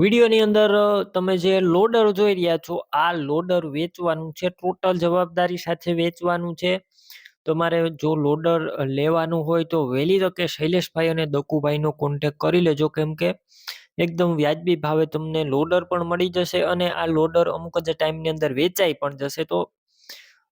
વિડીયોની અંદર તમે જે લોડર જોઈ રહ્યા છો, આ લોડર વેચવાનું છે ટોટલ જવાબદારી સાથે વેચવાનું છે. તમારે જો લોડર લેવાનું હોય તો વહેલી તકે શૈલેષભાઈ અને દકુભાઈનો કોન્ટેક કરી લેજો, કેમ કે એકદમ વ્યાજબી ભાવે તમને લોડર પણ મળી જશે અને આ લોડર અમુક જ ટાઈમની અંદર વેચાઈ પણ જશે. તો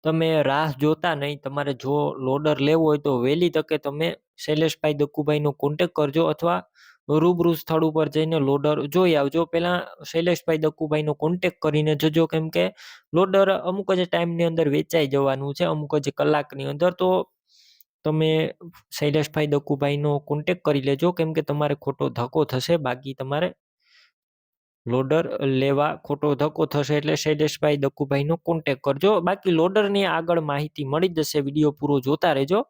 તમે રાહ જોતા નહીં, તમારે જો લોડર લેવો હોય તો વહેલી તકે તમે શૈલેષભાઈ દક્કુભાઈનો કોન્ટેક કરજો અથવા રૂબરૂ સ્થળ ઉપર જઈને લોડર જોઈ આવજો. પહેલાં શૈલેષભાઈ દક્કુભાઈનો કોન્ટેક કરીને જજો. કેમ કે લોડર અમુક જ ટાઈમની અંદર વેચાઈ જવાનું છે, અમુક જ કલાકની અંદર. તો તમે શૈલેષભાઈ દક્કુભાઈનો કોન્ટેક કરી લેજો. કેમ કે તમારે ખોટો ધક્કો થશે, બાકી તમારે લોડર લેવા ખોટો ધક્કો થશે એટલે શૈલેષભાઈ દક્કુભાઈનો કોન્ટેક કરજો. બાકી લોડરની આગળ માહિતી મળી જશે. વીડિયો પૂરો જોતા રહેજો.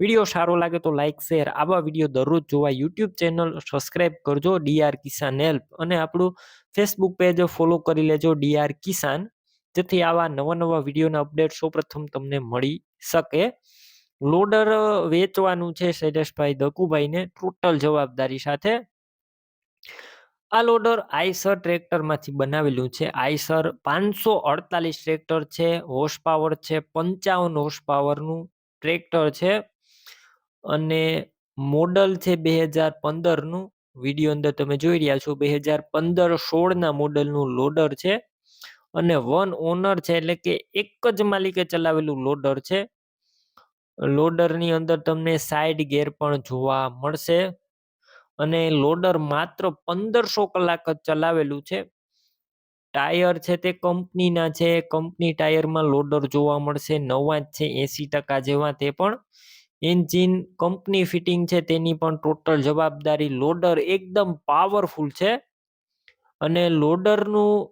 વીડિયો સારો લાગે તો લાઇક શેર આવા વીડિયો દરરોજ જોવા યુટ્યુબ ચેનલ સબસ્ક્રાઇબ કરજો ડીઆર કિસાન હેલ્પ અને આપણું ફેસબુક પેજ ફોલો કરી લેજો ડીઆર કિસાન. જેથી આવા નવા નવા વિડીયોના અપડેટ સૌપ્રથમ તમને મળી શકે. લોડર વેચવાનું છે શૈલેષભાઈ દકુભાઈને ટોટલ જવાબદારી સાથે. આ લોડર આઈસર ટ્રેક્ટરમાંથી બનાવેલું છે. આઈસર પાંચસો અડતાલીસ ટ્રેક્ટર છે હોર્સ પાવર છે, પંચાવન હોર્સ પાવરનું ટ્રેક્ટર છે. અને મોડલ છે બે હજાર પંદરનું. વીડિયો અંદર તમે જોઈ રહ્યા છો બે હજાર પંદર સોળના મોડલનું લોડર છે. અને વન ઓનર છે એટલે કે એક જ માલિકે ચલાવેલું લોડર છે. લોડરની અંદર તમને સાઈડ ગેર પણ જોવા મળશે. અને લોડર માત્ર પંદરસો કલાક જ ચલાવેલું છે. ટાયર છે તે કંપનીના છે, કંપની ટાયરમાં લોડર જોવા મળશે, નવા જ છે એસી ટકા જેવા તે પણ. એન્જિન કંપની ફિટિંગ છે, તેની પણ ટોટલ જવાબદારી લોડર એકદમ પાવરફુલ છે. અને લોડરનું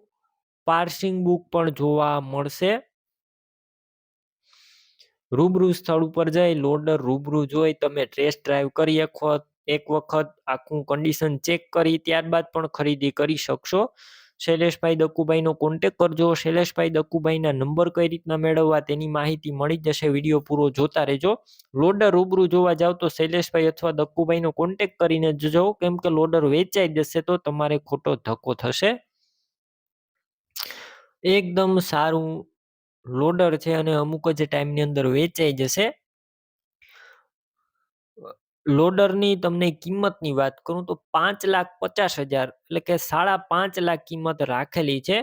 પાર્સિંગ બુક પણ જોવા મળશે. રૂબરૂ સ્થળ ઉપર જઈ લોડર રૂબરૂ જોઈ, તમે ટેસ્ટ ડ્રાઈવ કરી એક વખત આખું કન્ડિશન ચેક કરી, ત્યારબાદ પણ ખરીદી કરી શકશો. શૈલેષભાઈ દક્કુભાઈનો કોન્ટેક કરજો. શૈલેષભાઈ દક્કુભાઈના નંબર કઈ રીતના મેળવવા તેની માહિતી મળી જશે. વીડિયો પૂરો જોતા રહેજો. લોડર રૂબરૂ જોવા જાવ તો શૈલેષભાઈ અથવા દક્કુભાઈનો કોન્ટેક કરીને જજો કેમ કે લોડર વેચાઈ જશે તો તમારે ખોટો ધક્કો થશે. એકદમ સારું લોડર છે અને અમુક જ ટાઈમની અંદર વેચાઈ જશે. લોડરની તમને કિંમતની વાત કરું તો પાંચ લાખ પચાસ હજાર એટલે કે સાડા પાંચ લાખ કિંમત રાખેલી છે.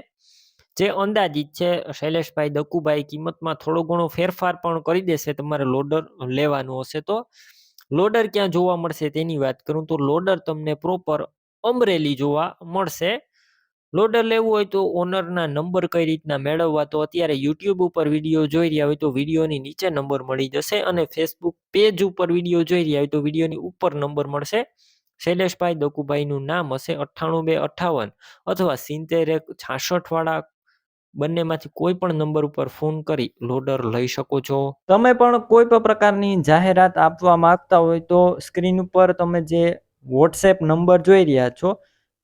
જે અંદાજિત છે, શૈલેષભાઈ દકુભાઈ કિંમતમાં થોડો ઘણો ફેરફાર પણ કરી દેશે, તમારે લોડર લેવાનું હશે તો. લોડર ક્યાં જોવા મળશે તેની વાત કરું તો લોડર તમને પ્રોપર અમરેલી જોવા મળશે. લોડર લેવું હોય તો ઓનરના નંબર કઈ રીતના મેળવવા? તો અત્યારે યુટ્યુબ ઉપર વીડિયો જોઈ રહ્યા હોય તો વિડીયોની નીચે નંબર મળી જશે અને ફેસબુક પેજ ઉપર વીડિયો જોઈ રહ્યા હોય તો વિડીયોની ઉપર નંબર મળશે. શૈલેષભાઈ દકુભાઈનું નામ હશે અઠ્ઠાણું બે અઠ્ઠાવન અથવા સિત્તેર એક છાસઠ વાળા બંનેમાંથી કોઈ પણ નંબર ઉપર ફોન કરી લોડર લઈ શકો છો. તમે પણ કોઈ પણ પ્રકારની જાહેરાત આપવા માંગતા હોય તો સ્ક્રીન ઉપર તમે જે વોટ્સએપ નંબર જોઈ રહ્યા છો